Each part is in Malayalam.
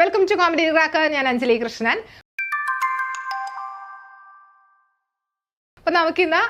വെൽക്കം ടു കോമഡി ക്രാക്ക് ഞാൻ അഞ്ജലി കൃഷ്ണൻ. അപ്പൊ നമുക്കിന്ന്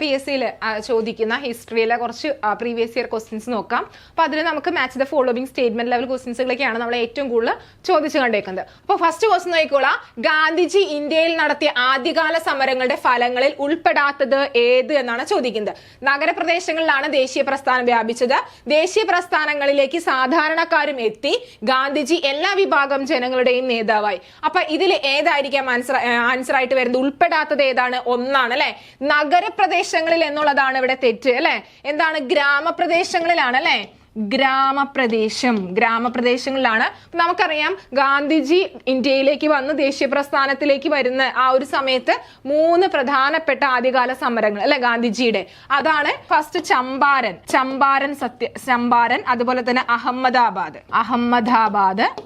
പി എസ് സിയിൽ ചോദിക്കുന്ന ഹിസ്റ്ററിയിലെ കുറച്ച് പ്രീവിയസ് ഇയർ ക്വസ്റ്റ്യൻസ് നോക്കാം. അപ്പോൾ അതിൽ നമുക്ക് match the following statement level ക്വസ്റ്റ്യൻസുകളൊക്കെയാണ് നമ്മൾ ഏറ്റവും കൂടുതൽ ചോദിച്ചു കണ്ടേക്കുന്നത്. അപ്പോൾ ഫസ്റ്റ് ക്വസ്റ്റ്യൻ നോക്കിക്കോളാം. ഗാന്ധിജി ഇന്ത്യയിൽ നടത്തിയ ആദ്യകാല സമരങ്ങളുടെ ഫലങ്ങളിൽ ഉൾപ്പെടാത്തത് ഏത് എന്നാണ് ചോദിക്കുന്നത്. നഗരപ്രദേശങ്ങളിലാണ് ദേശീയ പ്രസ്ഥാനം വ്യാപിച്ചത്. ദേശീയ പ്രസ്ഥാനങ്ങളിലേക്ക് സാധാരണക്കാരും എത്തി. ഗാന്ധിജി എല്ലാ വിഭാഗം ജനങ്ങളുടെയും നേതാവായി. അപ്പൊ ഇതിൽ ഏതായിരിക്കാം? ആൻസർ ആൻസർ ആയിട്ട് വരുന്നത് ഉൾപ്പെടാത്തത് ഏതാണ്? ഒന്നാണ് അല്ലെ? നഗരപ്രദേശങ്ങളിൽ എന്നുള്ളതാണ് ഇവിടെ തെറ്റ് അല്ലെ? എന്താണ് ഗ്രാമപ്രദേശങ്ങളിലാണ് അല്ലെ? ഗ്രാമപ്രദേശം. ഗ്രാമപ്രദേശങ്ങളിലാണ്. നമുക്കറിയാം ഗാന്ധിജി ഇന്ത്യയിലേക്ക് വന്ന് ദേശീയ പ്രസ്ഥാനത്തിലേക്ക് വരുന്ന ആ ഒരു സമയത്ത് മൂന്ന് പ്രധാനപ്പെട്ട ആദ്യകാല സമരങ്ങൾ അല്ലെ ഗാന്ധിജിയുടെ? അതാണ് ഫസ്റ്റ് ചമ്പാരൻ. ചമ്പാരൻ സത്യ ചമ്പാരൻ അതുപോലെ തന്നെ അഹമ്മദാബാദ്. അഹമ്മദാബാദ്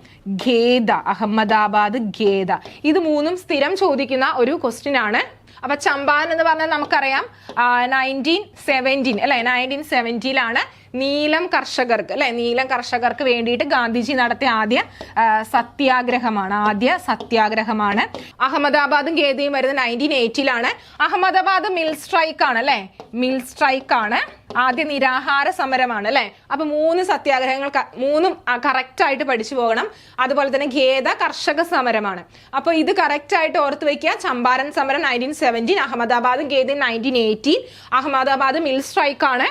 ഖേദ അഹമ്മദാബാദ് ഖേദ. ഇത് മൂന്നും സ്ഥിരം ചോദിക്കുന്ന ഒരു ക്വസ്റ്റ്യൻ ആണ്. അപ്പൊ ചമ്പാൻ എന്ന് പറഞ്ഞാൽ നമുക്കറിയാം നയന്റീൻ സെവന്റീൻ അല്ലെ? നയന്റീൻ സെവന്റിയിലാണ് നീലം കർഷകർക്ക് അല്ലെ? നീലം കർഷകർക്ക് വേണ്ടിയിട്ട് ഗാന്ധിജി നടത്തിയ ആദ്യ സത്യാഗ്രഹമാണ് ആദ്യ സത്യാഗ്രഹമാണ്. അഹമ്മദാബാദും ഗേദിയും വരുന്നത് നയന്റീൻ എയ്റ്റിയിലാണ് അഹമ്മദാബാദ് മിൽ സ്ട്രൈക്ക് ആണ് അല്ലെ? മിൽ സ്ട്രൈക്ക് ആണ് ആദ്യ നിരാഹാര സമരമാണ് അല്ലെ? അപ്പൊ മൂന്ന് സത്യാഗ്രഹങ്ങൾ മൂന്നും കറക്റ്റ് ആയിട്ട് പഠിച്ചു പോകണം. അതുപോലെ തന്നെ ഖേദ കർഷക സമരമാണ്. അപ്പൊ ഇത് കറക്റ്റ് ആയിട്ട് ഓർത്ത് വെക്കുക. ചമ്പാരൻ സമരം nineteen seventeen അഹമ്മദാബാദും Kheda nineteen eighteen Ahmedabad mill സ്ട്രൈക്കാണ്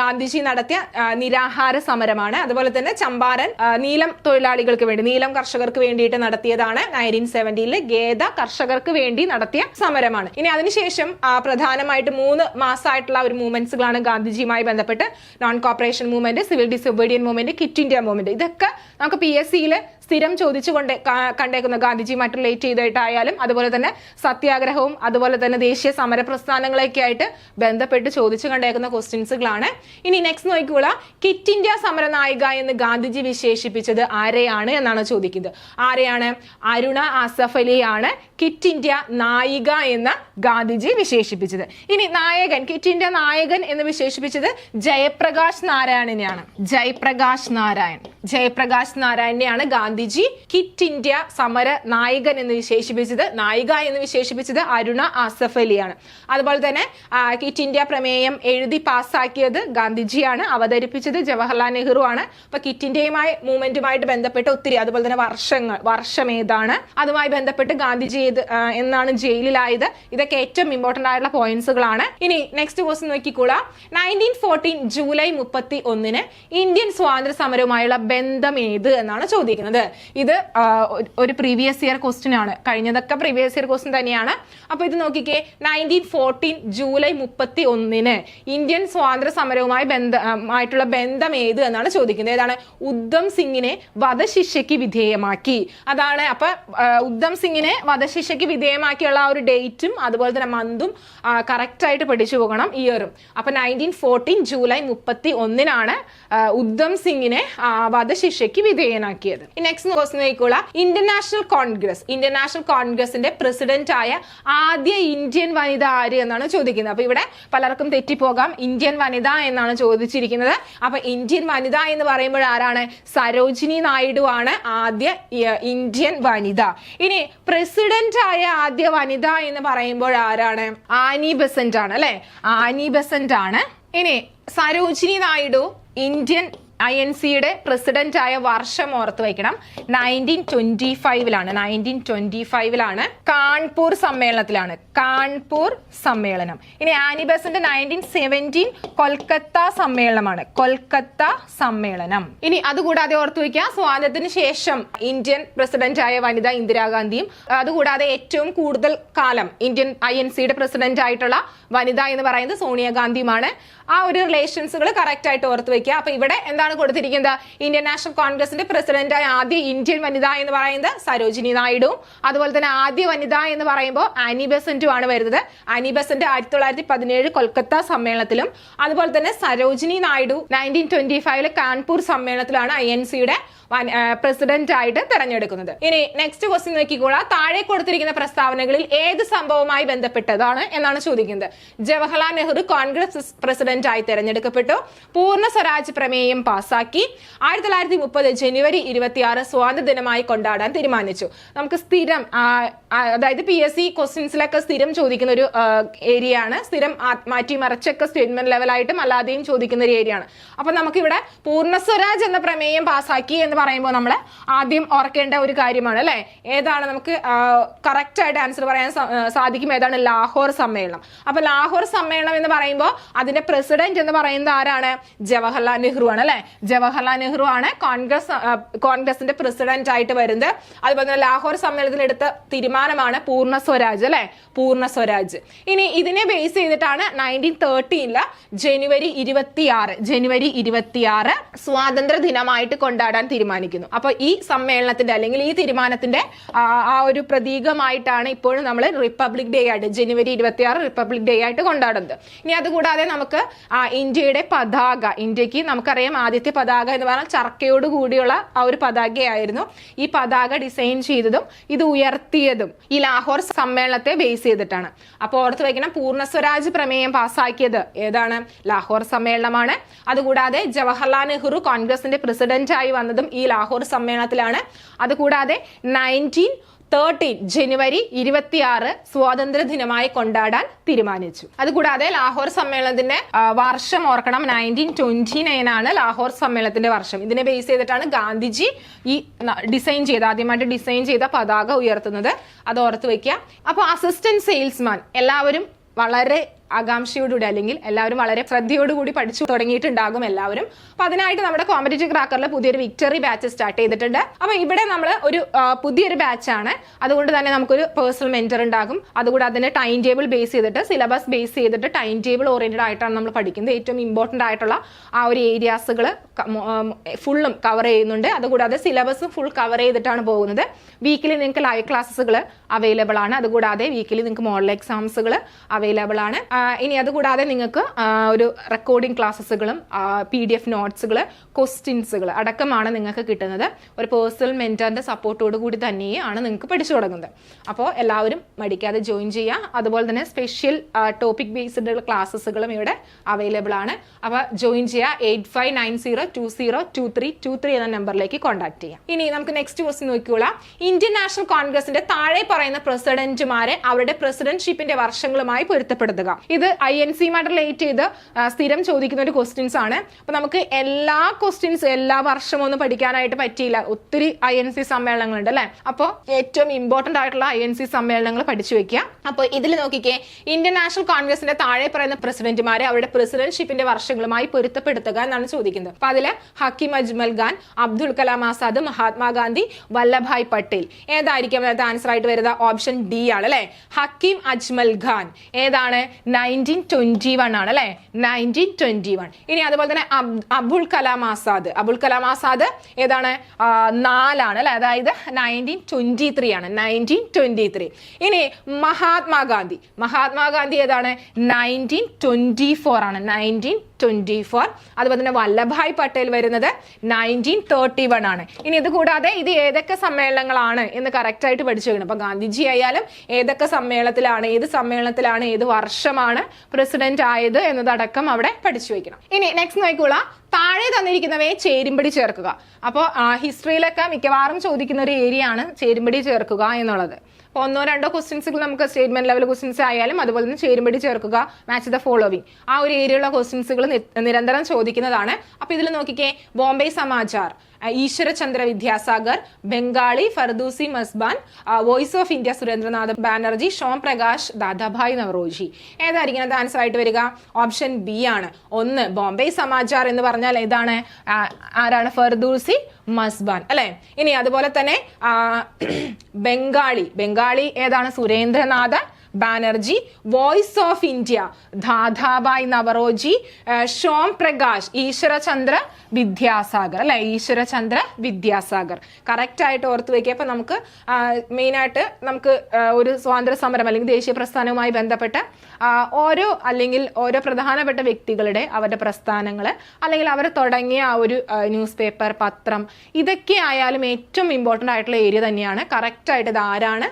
Gandhiji നടത്തിയ നിരാഹാര സമരമാണ്. അതുപോലെ തന്നെ ചമ്പാരൻ നീലം തൊഴിലാളികൾക്ക് വേണ്ടി നീലം കർഷകർക്ക് വേണ്ടിയിട്ട് നടത്തിയതാണ് നയന്റീൻ സെവന്റീനിലെ ഖേദ കർഷകർക്ക് വേണ്ടി നടത്തിയ സമരമാണ്. ഇനി അതിനുശേഷം പ്രധാനമായിട്ട് മൂന്ന് മാസമായിട്ടുള്ള ഒരു മൂവ്മെന്റ്സുകളാണ് ഗാന്ധിജിയുമായി ബന്ധപ്പെട്ട് non cooperation movement civil disobedience movement quit India movement ഇതൊക്കെ നമുക്ക് പി എസ് സിയിൽ സ്ഥിരം ചോദിച്ചു കൊണ്ട് കാ- കണ്ടേക്കുന്ന ഗാന്ധിജി റിലേറ്റ് ചെയ്തിട്ടായാലും അതുപോലെ തന്നെ സത്യാഗ്രഹവും അതുപോലെ തന്നെ ദേശീയ സമര പ്രസ്ഥാനങ്ങളൊക്കെ ആയിട്ട് ബന്ധപ്പെട്ട് ചോദിച്ചു കണ്ടേക്കുന്ന ക്വസ്റ്റ്യൻസുകളാണ് ഇനി നെക്സ്റ്റ് നോക്കിക്കോളാം. കിറ്റ് ഇന്ത്യ സമര നായിക എന്ന് ഗാന്ധിജി വിശേഷിപ്പിച്ചത് ആരെയാണ് എന്നാണ് ചോദിക്കുന്നത്. ആരെയാണ്? അരുണ ആസഫ് അലിയാണ് കിറ്റ് ഇന്ത്യ നായിക എന്ന് ഗാന്ധിജി വിശേഷിപ്പിച്ചത്. ഇനി നായകൻ കിറ്റ് ഇന്ത്യ നായകൻ എന്ന് വിശേഷിപ്പിച്ചത് ജയപ്രകാശ് നാരായണനെയാണ്. ജയപ്രകാശ് നാരായൺ. ജയപ്രകാശ് നാരായണനെയാണ് ഗാന്ധിജി കിറ്റ് ഇന്ത്യ സമര നായകൻ എന്ന് വിശേഷിപ്പിച്ചത് നായിക എന്ന് വിശേഷിപ്പിച്ചത് അരുണ ആസഫ് അലിയാണ്. അതുപോലെ തന്നെ കിറ്റ് ഇന്ത്യ പ്രമേയം എഴുതി പാസ്സാക്കിയത് ഗാന്ധിജിയാണ് അവതരിപ്പിച്ചത് ജവഹർലാൽ നെഹ്റു ആണ്. അപ്പൊ കിറ്റ് ഇന്ത്യയുമായി മൂവ്മെന്റുമായിട്ട് ബന്ധപ്പെട്ട് ഒത്തിരി അതുപോലെ തന്നെ വർഷങ്ങൾ വർഷം ഏതാണ് അതുമായി ബന്ധപ്പെട്ട് ഗാന്ധിജി എന്നാണ് ജയിലിലായത്. ഇതൊക്കെ ഏറ്റവും ഇമ്പോർട്ടന്റ് ആയിട്ടുള്ള പോയിന്റ്സുകളാണ് ഇനി നെക്സ്റ്റ് ക്വസ്റ്റ്യൻ നോക്കിക്കോളാം. നയന്റീൻ ഫോർട്ടീൻ ജൂലൈ മുപ്പത്തി ഒന്നിന് ഇന്ത്യൻ സ്വാതന്ത്ര്യ സമരവുമായുള്ള ബന്ധം ഏത് എന്നാണ് ചോദിക്കുന്നത്. ഇത് ഒരു- പ്രീവിയസ് ഇയർ ക്വസ്റ്റ്യൻ ആണ്. കഴിഞ്ഞതൊക്കെ പ്രീവിയസ് ഇയർ ക്വസ്റ്റ്യൻ തന്നെയാണ്. അപ്പൊ ഇത് നോക്കിക്കേ നയന്റീൻ ഫോർട്ടീൻ ജൂലൈ മുപ്പത്തി ഒന്നിന് ഇന്ത്യൻ സ്വാതന്ത്ര്യ സമരവുമായി ബന്ധം ആയിട്ടുള്ള ബന്ധം ഏത് എന്നാണ് ചോദിക്കുന്നത്. ഏതാണ്? ഉദ്ധം സിംഗിനെ വധശിക്ഷയ്ക്ക് വിധേയമാക്കി. അതാണ് അപ്പൊ ഉദ്ധം സിംഗിനെ വധശിക്ഷയ്ക്ക് വിധേയമാക്കിയുള്ള ആ ഒരു ഡേറ്റും അതുപോലെ തന്നെ മന്തും കറക്റ്റ് ആയിട്ട് പഠിച്ചു പോകണം ഇയറും അപ്പൊ നയന്റീൻ ഫോർട്ടീൻ ജൂലൈ മുപ്പത്തി ഒന്നിനാണ് ഉദ്ധം സിംഗിനെ വധശിക്ഷയ്ക്ക് വിധേയനാക്കിയത്. Next question international congress international കോൺഗ്രസിന്റെ പ്രസിഡന്റ് ആയ ആദ്യ ഇന്ത്യൻ വനിത ആര് എന്നാണ് ചോദിക്കുന്നത്. അപ്പൊ ഇവിടെ പലർക്കും തെറ്റിപ്പോകാം. ഇന്ത്യൻ വനിത എന്നാണ് ചോദിച്ചിരിക്കുന്നത്. അപ്പൊ ഇന്ത്യൻ വനിത എന്ന് പറയുമ്പോൾ ആരാണ്? സരോജിനി നായിഡു ആണ് ആദ്യ ഇന്ത്യൻ വനിത. ഇനി പ്രസിഡന്റ് ആയ ആദ്യ വനിത എന്ന് പറയുമ്പോൾ ആരാണ്? ആനി ബെസന്റ് ആണ് അല്ലെ? ആനി ബെസന്റ് ആണ് ഇനി Sarojini Naidu Indian I N സിയുടെ പ്രസിഡന്റ് ആയ വർഷം ഓർത്ത് വയ്ക്കണം. നയന്റീൻ ട്വന്റി ഫൈവിലാണ്. നയന്റീൻ ട്വന്റി ഫൈവിലാണ് കാൺപൂർ സമ്മേളനത്തിലാണ്. കാൺപൂർ സമ്മേളനം. ഇനി ആനിബസിന്റെ ബസന്റ് നയന്റീൻ സെവന്റീൻ കൊൽക്കത്ത സമ്മേളനമാണ്. കൊൽക്കത്ത സമ്മേളനം. ഇനി അതുകൂടാതെ ഓർത്ത് വയ്ക്കുക സ്വാതന്ത്ര്യത്തിന് ശേഷം ഇന്ത്യൻ പ്രസിഡന്റ് ആയ വനിത ഇന്ദിരാഗാന്ധിയും അതുകൂടാതെ ഏറ്റവും കൂടുതൽ കാലം ഇന്ത്യൻ ഐ എൻ സിയുടെ പ്രസിഡന്റ് ആയിട്ടുള്ള വനിത എന്ന് പറയുന്നത് സോണിയാഗാന്ധിയുമാണ്. ആ ഒരു റിലേഷൻസുകൾ കറക്റ്റ് ആയിട്ട് ഓർത്ത് വയ്ക്കുക. അപ്പൊ ഇവിടെ എന്താണ് കൊടുത്തിരിക്കുന്നത്. ഇന്ത്യൻ നാഷണൽ കോൺഗ്രസിന്റെ പ്രസിഡന്റായ ആദ്യ ഇന്ത്യൻ വനിത എന്ന് പറയുന്നത് സരോജിനി നായിഡു. അതുപോലെ തന്നെ ആദ്യ വനിത എന്ന് പറയുമ്പോൾ അനിബസന്റും ആണ് വരുന്നത്. ആനി ബെസന്റ് ആയിരത്തി തൊള്ളായിരത്തി പതിനേഴ് കൊൽക്കത്ത സമ്മേളനത്തിലും അതുപോലെ തന്നെ സരോജിനി നായിഡു നയന്റീൻ ട്വന്റി ഫൈവിലെ കാൺപൂർ സമ്മേളനത്തിലാണ് ഐ എൻ സിയുടെ പ്രസിഡന്റ് ആയിട്ട് തെരഞ്ഞെടുക്കുന്നത്. ഇനി നെക്സ്റ്റ് ക്വസ്റ്റ്യൻ നോക്കിക്കോളാ. താഴെ കൊടുത്തിരിക്കുന്ന പ്രസ്താവനകളിൽ ഏത് സംഭവവുമായി ബന്ധപ്പെട്ടതാണ് എന്നാണ് ചോദിക്കുന്നത്. ജവഹർലാൽ നെഹ്റു കോൺഗ്രസ് പ്രസിഡന്റ് ആയി തെരഞ്ഞെടുക്കപ്പെട്ടു. പൂർണ സ്വരാജ് പ്രമേയം പാസാക്കി. ആയിരത്തി തൊള്ളായിരത്തി മുപ്പത് ജനുവരി ഇരുപത്തിയാറ് സ്വാതന്ത്ര്യ ദിനമായി കൊണ്ടാടാൻ തീരുമാനിച്ചു. നമുക്ക് സ്ഥിരം അതായത് പി എസ് സി ക്വസ്റ്റ്യൻസിലൊക്കെ സ്ഥിരം ചോദിക്കുന്ന ഒരു ഏരിയ ആണ് സ്ഥിരം മാറ്റി മറിച്ചൊക്കെ സ്റ്റേറ്റ്മെന്റ് ലെവലായിട്ടും അല്ലാതെയും ചോദിക്കുന്ന ഒരു ഏരിയ ആണ് അപ്പൊ നമുക്കിവിടെ പൂർണ സ്വരാജ് എന്ന പ്രമേയം പാസാക്കി എന്ന് പറയുമ്പോൾ നമ്മൾ ആദ്യം ഓർക്കേണ്ട ഒരു കാര്യമാണ് അല്ലെ? ഏതാണ് നമുക്ക് കറക്റ്റ് ആയിട്ട് ആൻസർ പറയാൻ സാധിക്കും? ഏതാണ് ലാഹോർ സമ്മേളനം? അപ്പൊ ലാഹോർ സമ്മേളനം എന്ന് പറയുമ്പോൾ അതിന്റെ പ്രസിഡന്റ് എന്ന് പറയുന്നത് ആരാണ്? ജവഹർലാൽ നെഹ്റു ആണ് അല്ലെ? ജവഹർലാൽ നെഹ്റു ആണ് കോൺഗ്രസ് കോൺഗ്രസിന്റെ പ്രസിഡന്റ് ആയിട്ട് വരുന്നത്. അതുപോലെ തന്നെ ലാഹോർ സമ്മേളനത്തിൽ എടുത്ത തീരുമാനമാണ് പൂർണ സ്വരാജ് അല്ലെ? പൂർണ സ്വരാജ്. ഇനി ഇതിനെ ബേസ് ചെയ്തിട്ടാണ് നയന്റീൻ തേർട്ടീനിൽ ജനുവരി ഇരുപത്തിയാറ് ജനുവരി ഇരുപത്തിയാറ് സ്വാതന്ത്ര്യ ദിനമായിട്ട് കൊണ്ടാടാൻ തീരുമാനിക്കുന്നു. അപ്പൊ ഈ സമ്മേളനത്തിന്റെ അല്ലെങ്കിൽ ഈ തീരുമാനത്തിന്റെ ആ, ഒരു പ്രതീകമായിട്ടാണ് ഇപ്പോഴും നമ്മൾ റിപ്പബ്ലിക് ഡേ ആയിട്ട് ജനുവരി ഇരുപത്തിയാറ് റിപ്പബ്ലിക് ഡേ ആയിട്ട് കൊണ്ടാടുന്നത്. ഇനി അതുകൂടാതെ നമുക്ക് ഇന്ത്യയുടെ പതാക ഇന്ത്യയ്ക്ക് നമുക്കറിയാം ആദ്യത്തെ പതാക എന്ന് പറഞ്ഞാൽ ചർക്കയോട് കൂടിയുള്ള ആ ഒരു പതാകയായിരുന്നു. ഈ പതാക ഡിസൈൻ ചെയ്തതും ഇത് ഉയർത്തിയതും ഈ ലാഹോർ സമ്മേളനത്തെ ബേസ് ചെയ്തിട്ടാണ്. അപ്പോൾ ഓർത്ത് വയ്ക്കണം പൂർണ സ്വരാജ് പ്രമേയം പാസ്സാക്കിയത് ഏതാണ്? ലാഹോർ സമ്മേളനമാണ്. അതുകൂടാതെ ജവഹർലാൽ നെഹ്റു കോൺഗ്രസിന്റെ പ്രസിഡന്റായി വന്നതും ഈ ലാഹോർ സമ്മേളനത്തിലാണ്. അതുകൂടാതെ നയന്റീൻ തേർട്ടീൻ ജനുവരി ഇരുപത്തിയാറ് സ്വാതന്ത്ര്യ ദിനമായി കൊണ്ടാടാൻ തീരുമാനിച്ചു. അതുകൂടാതെ ലാഹോർ സമ്മേളനത്തിന്റെ വർഷം ഓർക്കണം നയന്റീൻ ട്വന്റി നയൻ ആണ് ലാഹോർ സമ്മേളനത്തിന്റെ വർഷം. ഇതിനെ ബേസ് ചെയ്തിട്ടാണ് ഗാന്ധിജി ഈ ഡിസൈൻ ചെയ്ത ആദ്യമായിട്ട് ഡിസൈൻ ചെയ്ത പതാക ഉയർത്തുന്നത്. അത് ഓർത്ത് വെക്കുക. അപ്പോൾ അസിസ്റ്റന്റ് സെയിൽസ്മാൻ എല്ലാവരും വളരെ ആകാംക്ഷയോടുകൂടി അല്ലെങ്കിൽ എല്ലാവരും വളരെ ശ്രദ്ധയോടുകൂടി പഠിച്ചു തുടങ്ങിയിട്ടുണ്ടാകും എല്ലാവരും. അപ്പൊ അതിനായിട്ട് നമ്മുടെ കോമ്പറ്റേറ്റീവ് ക്രാക്കറിൽ പുതിയൊരു വിക്ടറി ബാച്ച് സ്റ്റാർട്ട് ചെയ്തിട്ടുണ്ട്. അപ്പൊ ഇവിടെ നമ്മൾ ഒരു പുതിയൊരു ബാച്ചാണ് അതുകൊണ്ട് തന്നെ നമുക്കൊരു പേഴ്സണൽ മെന്റർ ഉണ്ടാകും. അതുകൂടെ അതിന്റെ ടൈം ടേബിൾ ബേസ് ചെയ്തിട്ട് സിലബസ് ബേസ് ചെയ്തിട്ട് ടൈം ടേബിൾ ഓറിയന്റഡ് ആയിട്ടാണ് നമ്മൾ പഠിക്കുന്നത്. ഏറ്റവും ഇമ്പോർട്ടന്റ് ആയിട്ടുള്ള ആ ഒരു ഏരിയാസുകൾ ഫുള്ളും കവർ ചെയ്യുന്നുണ്ട്. അതുകൂടാതെ സിലബസ് ഫുൾ കവർ ചെയ്തിട്ടാണ് പോകുന്നത്. വീക്കിലി നിങ്ങൾക്ക് ലൈവ് ക്ലാസ്സുകൾ അവൈലബിൾ ആണ്. അതുകൂടാതെ വീക്കിലി നിങ്ങൾക്ക് മോഡൽ എക്സാംസുകൾ അവൈലബിൾ ആണ്. ഇനി അതുകൂടാതെ നിങ്ങൾക്ക് ഒരു റെക്കോർഡിംഗ് ക്ലാസ്സുകളും പി ഡി എഫ് നോട്ട്സുകൾ ക്വസ്റ്റ്യൻസുകൾ അടക്കമാണ് നിങ്ങൾക്ക് കിട്ടുന്നത്. ഒരു പേഴ്സണൽ മെന്ററിന്റെ സപ്പോർട്ടോട് കൂടി തന്നെയാണ് നിങ്ങൾക്ക് പഠിച്ചു തുടങ്ങുന്നത്. അപ്പോൾ എല്ലാവരും മടിക്കാതെ ജോയിൻ ചെയ്യുക. അതുപോലെ തന്നെ സ്പെഷ്യൽ ടോപ്പിക് ബേസ്ഡ് ക്ലാസ്സുകളും ഇവിടെ അവൈലബിൾ ആണ്. അപ്പോൾ ജോയിൻ ചെയ്യുക. Eight five nine zero two zero two three two three എന്ന നമ്പറിലേക്ക് കോൺടാക്ട് ചെയ്യാം ഇനി നമുക്ക് നെക്സ്റ്റ് ക്വസ്റ്റ്യൻ നോക്കിക്കോളാം. ഇന്ത്യൻ നാഷണൽ കോൺഗ്രസിന്റെ താഴെ പറയുന്ന പ്രസിഡന്റുമാരെ അവരുടെ പ്രസിഡന്റ്ഷിപ്പിന്റെ വർഷങ്ങളുമായി പൊരുത്തപ്പെടുത്തുക. ഇത് ഐ എൻ സിയുമായിട്ട് റിലേറ്റ് ചെയ്ത് സ്ഥിരം ചോദിക്കുന്ന ഒരു ക്വസ്റ്റ്യൻസ് ആണ്. അപ്പൊ നമുക്ക് എല്ലാ ക്വസ്റ്റ്യൻസ് എല്ലാ വർഷവും ഒന്നും പഠിക്കാനായിട്ട് പറ്റിയില്ല. ഒത്തിരി ഐ എൻ സി സമ്മേളനങ്ങളുണ്ട് അല്ലെ? അപ്പോൾ ഏറ്റവും ഇമ്പോർട്ടന്റ് ആയിട്ടുള്ള ഐ എൻ സി സമ്മേളനങ്ങൾ പഠിച്ചു വെക്കുക. അപ്പോൾ ഇതിൽ നോക്കിക്കേ ഇന്ത്യൻ നാഷണൽ കോൺഗ്രസിന്റെ താഴെ പറയുന്ന പ്രസിഡന്റുമാരെ അവരുടെ പ്രസിഡന്റ്ഷിപ്പിന്റെ വർഷങ്ങളുമായി പൊരുത്തപ്പെടുത്തുക എന്നാണ് ചോദിക്കുന്നത്. അപ്പൊ അതിൽ ഹക്കിം അജ്മൽ ഖാൻ അബ്ദുൾ കലാം ആസാദ് മഹാത്മാഗാന്ധി വല്ലഭായ് പട്ടേൽ. ഏതായിരിക്കും അതിനകത്ത് ആൻസർ ആയിട്ട് വരുന്നത് ഓപ്ഷൻ ഡി ആണ് അല്ലെ? ഹക്കിം അജ്മൽ ഖാൻ. ഏതാണ്? നയന്റീൻ ട്വന്റി വൺ ആണ് അല്ലേ? നയന്റീൻ ട്വന്റി വൺ ഇനി അതുപോലെ തന്നെ അബ്- അബുൽ കലാം ആസാദ്. അബുൽ കലാം ആസാദ് ഏതാണ്? നാലാണ് അല്ലേ? അതായത് നയന്റീൻ ട്വന്റി ത്രീ ആണ്. നയന്റീൻ ട്വന്റി ത്രീ ഇനി മഹാത്മാഗാന്ധി. മഹാത്മാഗാന്ധി ഏതാണ്? നയന്റീൻ ട്വന്റി ഫോർ ആണ്. നയന്റീൻ ട്വന്റി ഫോർ അതുപോലെ തന്നെ വല്ലഭായ് പട്ടേൽ വരുന്നത് നയന്റീൻ തേർട്ടി വൺ ആണ്. ഇനി ഇത് കൂടാതെ ഇത് ഏതൊക്കെ സമ്മേളനങ്ങളാണ് എന്ന് കറക്റ്റ് ആയിട്ട് പഠിച്ചു വെക്കണം അപ്പോൾ ഗാന്ധിജി ആയാലും ഏതൊക്കെ സമ്മേളനത്തിലാണ് ഏത് സമ്മേളനത്തിലാണ് ഏത് വർഷമാണ് പ്രസിഡന്റ് ആയത് എന്നതടക്കം അവിടെ പഠിച്ചു വെക്കണം ഇനി നെക്സ്റ്റ് നോക്കിക്കോളാം. താഴെ തന്നിരിക്കുന്നവയെ ചേരുംപടി ചേർക്കുക. അപ്പോൾ ഹിസ്റ്ററിയിലൊക്കെ മിക്കവാറും ചോദിക്കുന്ന ഒരു ഏരിയ ആണ് ചേരുംപടി ചേർക്കുക എന്നുള്ളത്. ഒന്നോ രണ്ടോ ക്വസ്റ്റ്യൻസുകൾ നമുക്ക് സ്റ്റേറ്റ്മെന്റ് ലെവൽ ക്വസ്റ്റ്യൻസ് ആയാലും അതുപോലെ തന്നെ ചേരുമ്പടി ചേർക്കുക മാച്ച് ദ ഫോളോവിങ് ആ ഒരു ഏരിയയുള്ള ക്വസ്റ്റ്യൻസുകൾ നിരന്തരം ചോദിക്കുന്നതാണ്. അപ്പോൾ ഇതിൽ നോക്കിക്കേ Bombay Samachar. Ishwar Chandra Vidyasagar Bengali Fardunji Marzban voice of India Surendranath Banerjee Som Prakash Dadabhai Naoroji ഏതായിരിക്കണം answer ആയിട്ട് വരിക? ഓപ്ഷൻ ബി ആണ്. ഒന്ന് ബോംബെ സമാചാർ എന്ന് പറഞ്ഞാൽ ഏതാണ്? ആരാണ്? ഫർദൂസി മസ്ബാൻ. അല്ലെ? ഇനി അതുപോലെ തന്നെ ബംഗാളി. ബംഗാളി ഏതാണ്? Surendranath Banerjee voice of India Dadabhai Naoroji Som Prakash Ishwar Chandra Vidyasagar അല്ലെ? ഈശ്വരചന്ദ്ര വിദ്യാസാഗർ. കറക്റ്റ് ആയിട്ട് ഓർത്ത് വെക്കുക അപ്പൊ നമുക്ക് മെയിൻ ആയിട്ട് നമുക്ക് ഒരു സ്വാതന്ത്ര്യ സമരം അല്ലെങ്കിൽ ദേശീയ പ്രസ്ഥാനവുമായി ബന്ധപ്പെട്ട ഓരോ അല്ലെങ്കിൽ ഓരോ പ്രധാനപ്പെട്ട വ്യക്തികളുടെ അവരുടെ പ്രസ്ഥാനങ്ങൾ അല്ലെങ്കിൽ അവർ തുടങ്ങിയ ആ ഒരു ന്യൂസ് പേപ്പർ പത്രം ഇതൊക്കെ ആയാലും ഏറ്റവും ഇമ്പോർട്ടന്റ് ആയിട്ടുള്ള ഏരിയ തന്നെയാണ്. കറക്റ്റ് ആയിട്ട് ഇത് ആരാണ്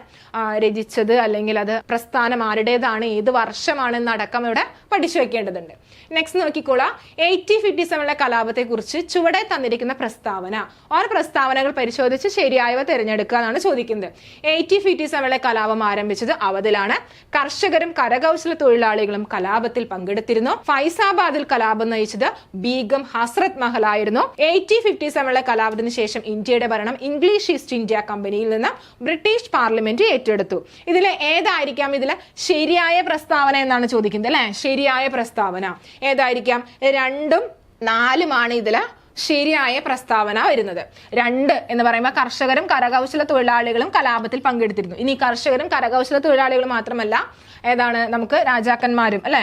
രചിച്ചത് അല്ലെങ്കിൽ അത് പ്രസ്ഥാനം ആരുടേതാണ് ഏത് വർഷമാണ് അടക്കം ഇവിടെ പഠിച്ചു വെക്കേണ്ടതുണ്ട്. നെക്സ്റ്റ് നോക്കിക്കോളാം. എയ്റ്റി ഫിഫ്റ്റി സെവനിലെ കലാപത്തെ കുറിച്ച് ചുവടെ തന്നിരിക്കുന്ന പ്രസ്താവന. ഓർ പ്രസ്താവനകൾ പരിശോധിച്ച് ശരിയായവ തിരഞ്ഞെടുക്കുക എന്നാണ് ചോദിക്കുന്നത്. എയ്റ്റി ഫിഫ്റ്റി സെവനിലെ കലാപം ആരംഭിച്ചത് അവധിലാണ് കർഷകരും കരകൗശല തൊഴിലാളികളും കലാപത്തിൽ പങ്കെടുത്തിരുന്നു. ഫൈസാബാദിൽ കലാപം നയിച്ചത് ബീഗം ഹസ്രത് മഹൽ ആയിരുന്നു. എയ്റ്റി ഫിഫ്റ്റി സെവനിലെ കലാപത്തിന് ശേഷം ഇന്ത്യയുടെ ഭരണം ഇംഗ്ലീഷ് ഈസ്റ്റ് ഇന്ത്യ കമ്പനിയിൽ നിന്ന് ബ്രിട്ടീഷ് പാർലമെന്റ് ഏറ്റെടുത്തു. ഇതിലെ ഏതായിരിക്കാം ഇതിലെ ശരിയായ പ്രസ്താവന എന്നാണ് ചോദിക്കുന്നത് അല്ലെ? ശരിയായ പ്രസ്താവന. ഏതായിരിക്കാം? രണ്ടും നാലുമാണ് ഇതിൽ ശരിയായ പ്രസ്താവന വരുന്നത്. രണ്ട് എന്ന് പറയുമ്പോൾ കർഷകരും കരകൗശല തൊഴിലാളികളും കലാപത്തിൽ പങ്കെടുത്തിരുന്നു. ഇനി കർഷകരും കരകൗശല തൊഴിലാളികളും മാത്രമല്ല ഏതാണ് നമുക്ക് രാജാക്കന്മാരും അല്ലെ?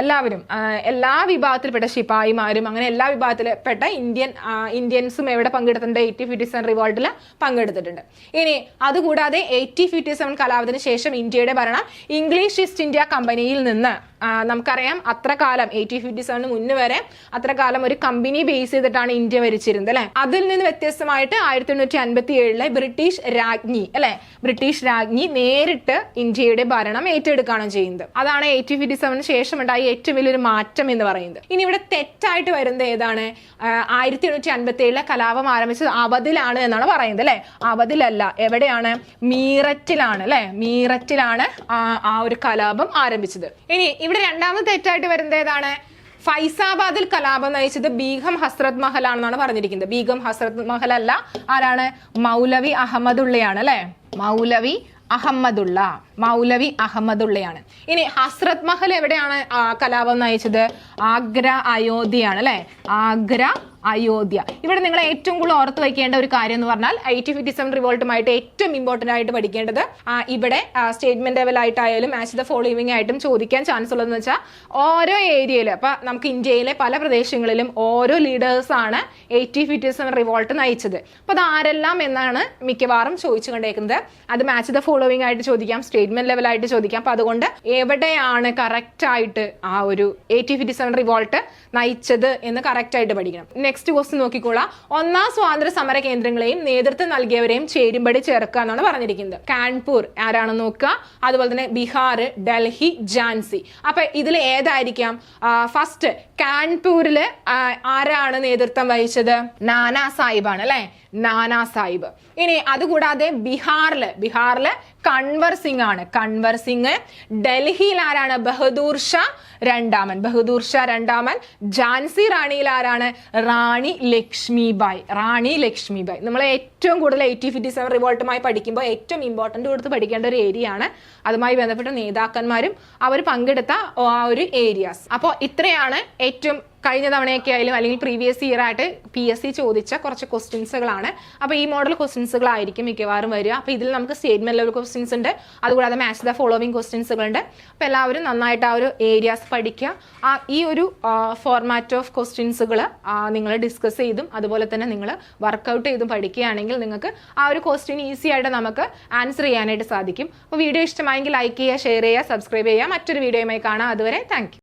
എല്ലാവരും എല്ലാ വിഭാഗത്തിൽപ്പെട്ട ശിപായിമാരും അങ്ങനെ എല്ലാ വിഭാഗത്തിൽപ്പെട്ട ഇന്ത്യൻ ഇന്ത്യൻസും എവിടെ പങ്കെടുത്തിട്ടുണ്ട്? എയ്റ്റി ഫിഫ്റ്റി സെവൻ റിവോൾട്ടിൽ പങ്കെടുത്തിട്ടുണ്ട്. ഇനി അതുകൂടാതെ എയ്റ്റി ഫിഫ്റ്റി സെവൻ കലാപത്തിന് ശേഷം ഇന്ത്യയുടെ ഭരണം ഇംഗ്ലീഷ് ഈസ്റ്റ് ഇന്ത്യ കമ്പനിയിൽ നിന്ന് നമുക്കറിയാം അത്ര കാലം എയ്റ്റി ഫിഫ്റ്റി സെവന് മുന്നേ വരെ അത്ര കാലം ഒരു കമ്പനി ബേസ് ചെയ്തിട്ടാണ് ഇന്ത്യ ഭരിച്ചിരുന്നത് അല്ലെ? അതിൽ നിന്ന് വ്യത്യസ്തമായിട്ട് ആയിരത്തി എണ്ണൂറ്റി അൻപത്തി ഏഴിലെ ബ്രിട്ടീഷ് രാജ്ഞി അല്ലെ? ബ്രിട്ടീഷ് രാജ്ഞി നേരിട്ട് ഇന്ത്യയുടെ ഭരണം ഏറ്റെടുക്കുകയാണ് ചെയ്യുന്നത്. അതാണ് എയ്റ്റി ഫിഫ്റ്റി സെവന് ശേഷം ഉണ്ടായ ഏറ്റവും വലിയൊരു മാറ്റം എന്ന് പറയുന്നത്. ഇനി ഇവിടെ തെറ്റായിട്ട് വരുന്നത് ഏതാണ്? ആയിരത്തി എണ്ണൂറ്റി അൻപത്തി ഏഴിലെ കലാപം ആരംഭിച്ചത് അവധിലാണ് എന്നാണ് പറയുന്നത് അല്ലെ? അവധിലല്ല എവിടെയാണ്? മീററ്റിലാണ് അല്ലെ? മീററ്റിലാണ് ആ ആ ഒരു കലാപം ആരംഭിച്ചത്. ഇനി ഇവിടെ രണ്ടാമത്തെ തെറ്റായിട്ട് വരുന്നത് ഏതാണ്? ഫൈസാബാദിൽ കലാപം നയിച്ചത് ബീഗം ഹസ്രത് മഹൽ ആണെന്നാണ് പറഞ്ഞിരിക്കുന്നത്. ബീഗം ഹസ്രത് മഹൽ അല്ല ആരാണ്? മൗലവി അഹമ്മദുള്ളയാണ് അല്ലെ? മൗലവി അഹമ്മദുള്ള. മൗലവി അഹമ്മദുള്ളയാണ്. ഇനി ഹസ്രത് മഹൽ എവിടെയാണ് കലാപം നയിച്ചത്? ആഗ്ര അയോധ്യയാണ് അല്ലെ? ആഗ്ര അയോധ്യ. ഇവിടെ നിങ്ങൾ ഏറ്റവും കൂടുതൽ ഓർത്ത് വയ്ക്കേണ്ട ഒരു കാര്യം എന്ന് പറഞ്ഞാൽ എയ്റ്റി ഫിഫ്റ്റി സെവൻ റിവോൾട്ടുമായിട്ട് ഏറ്റവും ഇമ്പോർട്ടന്റ് ആയിട്ട് പഠിക്കേണ്ടത് ഇവിടെ സ്റ്റേറ്റ്മെന്റ് ലെവലായിട്ടായാലും മാച്ച് ദ ഫോളോവിംഗ് ആയിട്ടും ചോദിക്കാൻ ചാൻസ് ഉള്ളതെന്ന് വെച്ചാൽ ഓരോ ഏരിയയിൽ അപ്പൊ നമുക്ക് ഇന്ത്യയിലെ പല പ്രദേശങ്ങളിലും ഓരോ ലീഡേഴ്സാണ് എയ്റ്റി ഫിഫ്റ്റി സെവൻ റിവോൾട്ട് നയിച്ചത്. അപ്പൊ അത് ആരെല്ലാം എന്നാണ് മിക്കവാറും ചോദിച്ചു കണ്ടേക്കുന്നത് അത് മാച്ച് ദ ഫോളോവിംഗ് ആയിട്ട് ചോദിക്കാം. സ്റ്റേറ്റ്മെന്റ് ലെവൽ ആയിട്ട് ചോദിക്കാം. അപ്പൊ അതുകൊണ്ട് എവിടെയാണ് കറക്റ്റ് ആയിട്ട് ആ ഒരു എയ്റ്റി ഫിഫ്റ്റി സെവൻ റിവോൾട്ട് നയിച്ചത് എന്ന് കറക്റ്റ് ആയിട്ട് പഠിക്കണം. നെക്സ്റ്റ് ക്വസ്റ്റ്യൻ നോക്കിക്കോളാം. ഒന്നാം സ്വാതന്ത്ര്യ സമര കേന്ദ്രങ്ങളെയും നേതൃത്വം നൽകിയവരെയും ചേരുമ്പടി ചേർക്കുക എന്നാണ് പറഞ്ഞിരിക്കുന്നത്. കാൺപൂർ ആരാണെന്ന് നോക്കുക. അതുപോലെ തന്നെ ബീഹാർ ഡൽഹി ജാൻസി. അപ്പൊ ഇതിൽ ഏതായിരിക്കാം? ഫസ്റ്റ് കാൺപൂരിൽ ആരാണ് നേതൃത്വം വഹിച്ചത്? നാനാ സാഹിബാണ് അല്ലെ? നാനാ സാഹിബ് ഇനി അതുകൂടാതെ ബീഹാറിൽ ബീഹാറിൽ കൺവർ സിംഗ് ആണ്. കൺവർ സിംഗ് ഡൽഹിയിൽ ആരാണ്? ബഹദൂർ ഷാ രണ്ടാമൻ. ബഹദൂർ ഷാ രണ്ടാമൻ. ഝാൻസി റാണിയിൽ ആരാണ്? റാണി ലക്ഷ്മിബായ്. റാണി ലക്ഷ്മിബായ്. നമ്മൾ ഏറ്റവും കൂടുതൽ എയ്റ്റി ഫിഫ്റ്റി സെവൻ റിവോൾട്ടുമായി പഠിക്കുമ്പോൾ ഏറ്റവും ഇമ്പോർട്ടന്റ് കൊടുത്ത് പഠിക്കേണ്ട ഒരു ഏരിയ ആണ്. അതുമായി ബന്ധപ്പെട്ട നേതാക്കന്മാരും അവർ പങ്കെടുത്ത ആ ഒരു ഏരിയാസ് അപ്പോൾ ഇത്രയാണ് ഏറ്റവും കഴിഞ്ഞ തവണയൊക്കെ ആയാലും അല്ലെങ്കിൽ പ്രീവിയസ് ഇയർ ആയിട്ട് പി എസ് സി ചോദിച്ച കുറച്ച് ക്വസ്റ്റ്യൻസുകളാണ് അപ്പോൾ ഈ മോഡൽ ക്വസ്റ്റ്യൻസുകളായിരിക്കും മിക്കവാറും വരിക. അപ്പോൾ ഇതിൽ നമുക്ക് സ്റ്റേറ്റ്മെന്റ് ലെവൽ ക്വസ്റ്റ്യൻസ് ഉണ്ട്. അതുകൂടാതെ മാച്ച് ദ ഫോളോവിങ് ക്വസ്റ്റ്യൻസുകളുണ്ട് അപ്പോൾ എല്ലാവരും നന്നായിട്ട് ആ ഒരു ഏരിയാസ് പഠിക്കുക. ആ ഈ ഒരു ഫോർമാറ്റ് ഓഫ് ക്വസ്റ്റ്യൻസുകൾ നിങ്ങൾ ഡിസ്കസ് ചെയ്തും അതുപോലെ തന്നെ നിങ്ങൾ വർക്കൗട്ട് ചെയ്തും പഠിക്കുകയാണെങ്കിൽ നിങ്ങൾക്ക് ആ ഒരു ക്വസ്റ്റ്യൻ ഈസി ആയിട്ട് നമുക്ക് ആൻസർ ചെയ്യാനായിട്ട് സാധിക്കും. അപ്പോൾ വീഡിയോ ഇഷ്ടമായെങ്കിൽ ലൈക്ക് ചെയ്യുക ഷെയർ ചെയ്യുക സബ്സ്ക്രൈബ് ചെയ്യുക. മറ്റൊരു വീഡിയോയുമായി കാണാം. അതുവരെ താങ്ക്